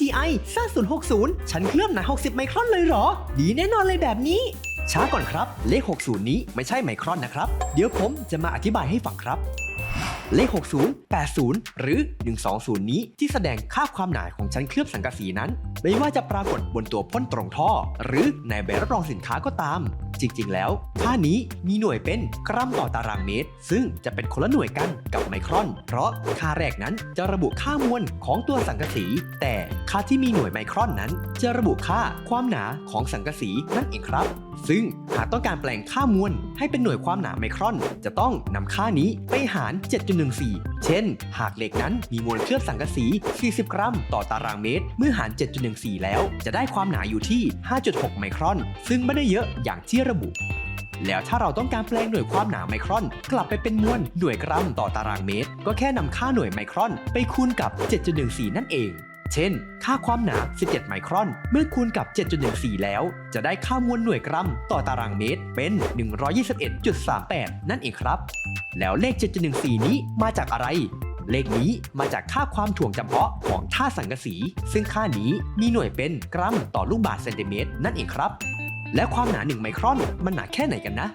GI ซ่า060 ชั้นเคลือบหนา 60 ไมครอนเลยเหรอ ดีแน่นอนเลยแบบนี้ ช้าก่อนครับ เลข 60 นี้ไม่ใช่ไมครอนนะครับ เดี๋ยวผมจะมาอธิบายให้ฟังครับ เลข 60 80 หรือ 120 นี้ที่แสดงค่าความหนาของชั้นเคลือบสังกะสีนั้น ไม่ว่าจะปรากฏบนตัวพ่นตรงท่อ หรือในใบรับรองสินค้าก็ตาม จริง ๆ แล้วค่านี้มีหน่วยเป็นกรัมต่อตารางเมตร ซึ่งจะเป็นคนละหน่วยกันกับไมครอน เพราะค่าแรกนั้นจะระบุค่ามวลของตัวสังกะสี แต่ค่าที่มีหน่วยไมครอนนั้น จะระบุค่าความหนาของสังกะสีนั่นเองครับ ซึ่งหากต้องการแปลงค่ามวลให้เป็นหน่วยความหนาไมครอน จะต้องนำค่านี้ไปหาร7.14 เช่น หากเหล็กนั้นมีมวลเคลือบสังกะสี 40 กรัม ต่อตารางเมตร เมื่อหาร 7.14 แล้ว จะได้ความหนาอยู่ที่ 5.6 ไมครอน ซึ่งไม่ได้เยอะอย่างที่ระบุแล้วถ้าเราต้องการแปลงหน่วยความหนาไมครอน กลับไปเป็นมวลหน่วยกรัมต่อตารางเมตร ก็แค่นำค่าหน่วยไมครอน ไปคูณกับ 7.14 นั่นเอง เช่น ค่าความหนา 17 ไมครอน เมื่อคูณกับ 7.14 แล้ว จะได้ค่ามวลหน่วยกรัม ต่อตารางเมตรเป็น 121.38 นั่นเองครับ แล้วเลข 7.14 นี้มาจากอะไรเลขนี้มาจากค่าความถ่วงจำเพาะของท่าสังกะสี ซึ่งค่านี้มีหน่วยเป็นกรัมต่อลูกบาศก์เซนติเมตรนั่นเองครับ และความหนา 1 ไมครอนมันหนาแค่ไหนกันนะ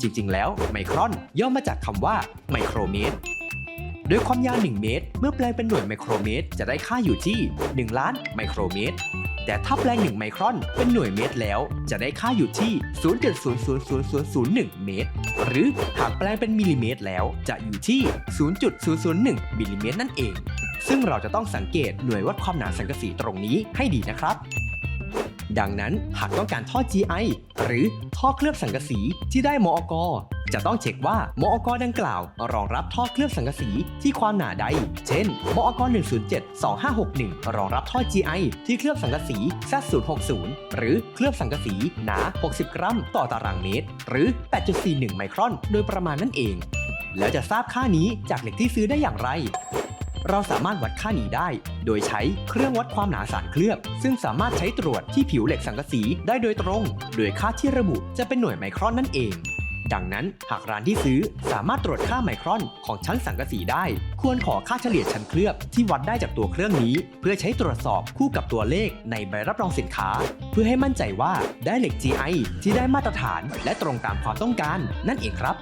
จริงๆ แล้วไมครอนย่อมาจากคำว่าไมโครเมตร โดยความยาว 1 เมตร เมื่อแปลงเป็นหน่วยไมโครเมตร จะได้ค่าอยู่ที่ 1 ล้านไมโครเมตร แต่ถ้าแปลง 1 ไมครอนเป็นหน่วยเมตรแล้ว จะได้ค่าอยู่ที่ 0.0000001 เมตร หรือหากแปลงเป็นมิลลิเมตรแล้ว จะอยู่ที่ 0.001 มิลลิเมตรนั่นเอง ซึ่งเราจะต้องสังเกตหน่วยวัดความหนาสังกะสีตรงนี้ให้ดีนะครับดังนั้นหากต้องการท่อ GI หรือท่อเคลือบสังกะสีที่ได้มอก จะต้องเช็คว่ามอกรดังกล่าว รองรับท่อเคลือบสังกะสีที่ความหนาใด เช่นมอกร107 2561 รองรับท่อ GI ที่เคลือบสังกะสี Z060 หรือเคลือบสังกะสีหนา 60 กรัม ต่อตารางเมตร หรือ 8.41 ไมครอน โดยประมาณนั่นเอง แล้วจะทราบค่านี้จากเหล็กที่ซื้อได้อย่างไรเราสามารถวัดค่านี้ได้ โดยใช้เครื่องวัดความหนาสารเคลือบ ซึ่งสามารถใช้ตรวจที่ผิวเหล็กสังกะสีได้โดยตรง โดยค่าที่ระบุจะเป็นหน่วยไมครอนนั่นเอง ดังนั้นหากร้านที่ซื้อสามารถตรวจค่าไมครอนของชั้นสังกะสีได้ ควรขอค่าเฉลี่ยชั้นเคลือบที่วัดได้จากตัวเครื่องนี้ เพื่อใช้ตรวจสอบคู่กับตัวเลขในใบรับรองสินค้า เพื่อให้มั่นใจว่าได้เหล็ก GI ที่ได้มาตรฐานและตรงตามความต้องการ นั่นเองครับ